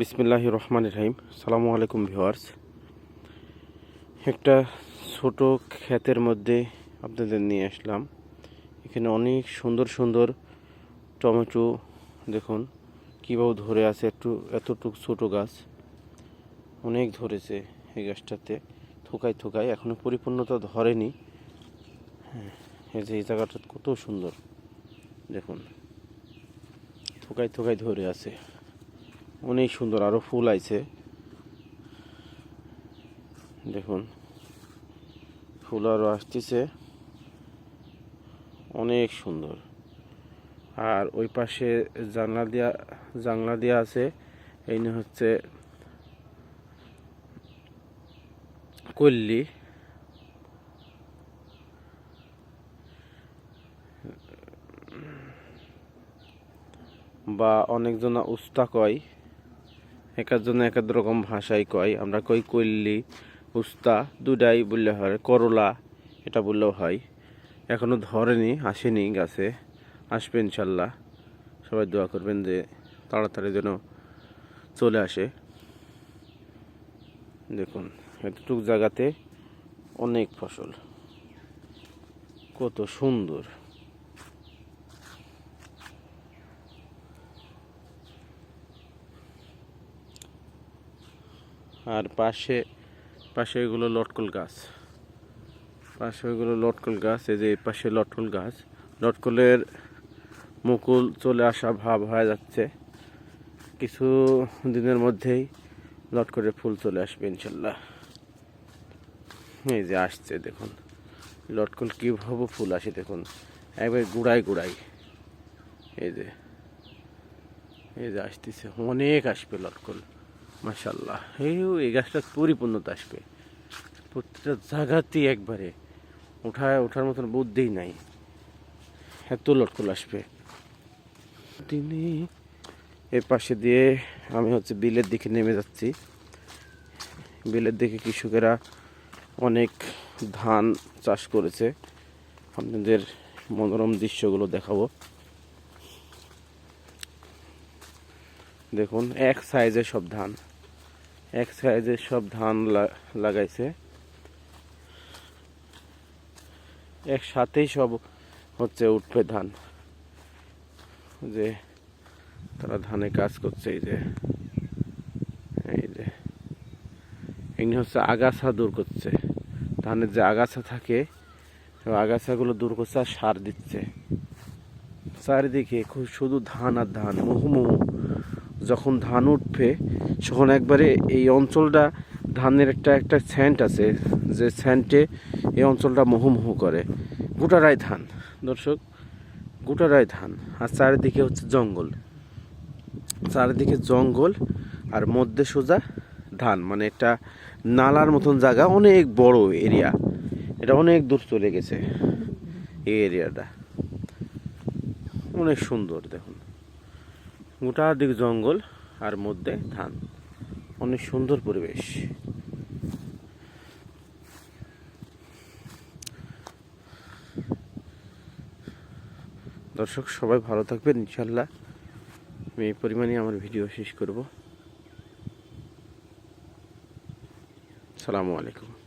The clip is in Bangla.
বিসমিল্লাহ রহমান রহিম। সালামু আলাইকুম ভিওয়ার্স একটা ছোট ক্ষেতের মধ্যে আপনাদের নিয়ে আসলাম। এখানে অনেক সুন্দর সুন্দর টমেটো, দেখুন, কীভাবে ধরে আছে, একটু, এতটুকু ছোট গাছ। অনেক ধরেছে এই গাছটাতে, থোকায় থোকায় এখনও পরিপূর্ণতা ধরেনি। হ্যাঁ এই যে এই জায়গাটা কত সুন্দর। দেখুন, থোকায় থোকায় ধরে আছে। অনেক সুন্দর আরও ফুল আইছে। দেখুন। ফুল আরও আসতেছে। অনেক সুন্দর। আর ওই পাশে জানলা দিয়া জানলা দিয়া আছে। এই হচ্ছে কল্লি। বা অনেকজনা উস্তা কয় একজন এক এক রকম ভাষায় কয়। আমরা কই কল্লি, উস্তা দুটাই বললে হয়, করলা, এটা বললেও হয়। এখনও ধরেনি, আসেনি গাছে। আসবে ইনশাল্লাহ। সবাই দোয়া করবেন যে তাড়াতাড়ি যেন চলে আসে। দেখুন, এতটুক জায়গাতে অনেক ফসল। কত সুন্দর। আর পাশে পাশে এগুলো লটকল গাছ। পাশে ওইগুলো লটকল গাছ, এই যে পাশে লটকল গাছ। লটকলের মুকুল চলে আসা ভাব হয়ে যাচ্ছে। কিছু দিনের মধ্যেই লটকলের ফুল চলে আসবে ইনশাল্লাহ। এই যে আসছে, দেখুন। লটকল কীভাবে ফুল আসে, দেখুন। একবার গুড়াই গুড়াই এই যে এই যে আসতেছে। অনেক আসবে লটকল। মাশাল্লাহ এই এই গাছটা পরিপূর্ণতা আসবে। প্রত্যেকটা জায়গাতেই একবারে ওঠায় ওঠার মতন বুদ্ধিই নাই। এত লটকল আসবে। তিনি এর পাশে দিয়ে আমি হচ্ছে বিলের দিকে নেমে যাচ্ছি। বিলের দিকে কৃষকেরা অনেক ধান চাষ করেছে। আপনাদের মনোরম দৃশ্যগুলো দেখাবো। দেখুন, এক সাইজের সব ধান। এক সাইজের সব ধান লাগাইছে। একসাথেই সব হচ্ছে উঠবে ধান। যে তারা ধানে কাজ করছে, এই যে এই যে। এমনি হচ্ছে আগাছা দূর করছে। ধানের যে আগাছা থাকে আগাছাগুলো দূর করছে আর সার দিচ্ছে। চারিদিকে খুব শুধু ধান আর ধান মুহুমুহু যখন ধান উঠবে, তখন একবারে এই অঞ্চলটা ধানের একটা একটা স্যান্ট আছে, যে স্যান্টে এই অঞ্চলটা মুহুমুহু করে। গোটারায় ধান। দর্শক, গোটারায় ধান। আর চারিদিকে হচ্ছে জঙ্গল। চারিদিকে জঙ্গল আর মধ্যে সোজা ধান। মানে একটা নালার মতন জায়গা, অনেক বড় এরিয়া। এটা অনেক দূর চলে গেছে এই এরিয়াটা। অনেক সুন্দর দেখুন। গোটা দিক জঙ্গল আর মধ্যে ধান অনেক সুন্দর পরিবেশ। দর্শক, সবাই ভালো থাকবেন ইনশাল্লাহ আমি এই পরিমাণে আমার ভিডিও শেষ করব। সালামু আলাইকুম।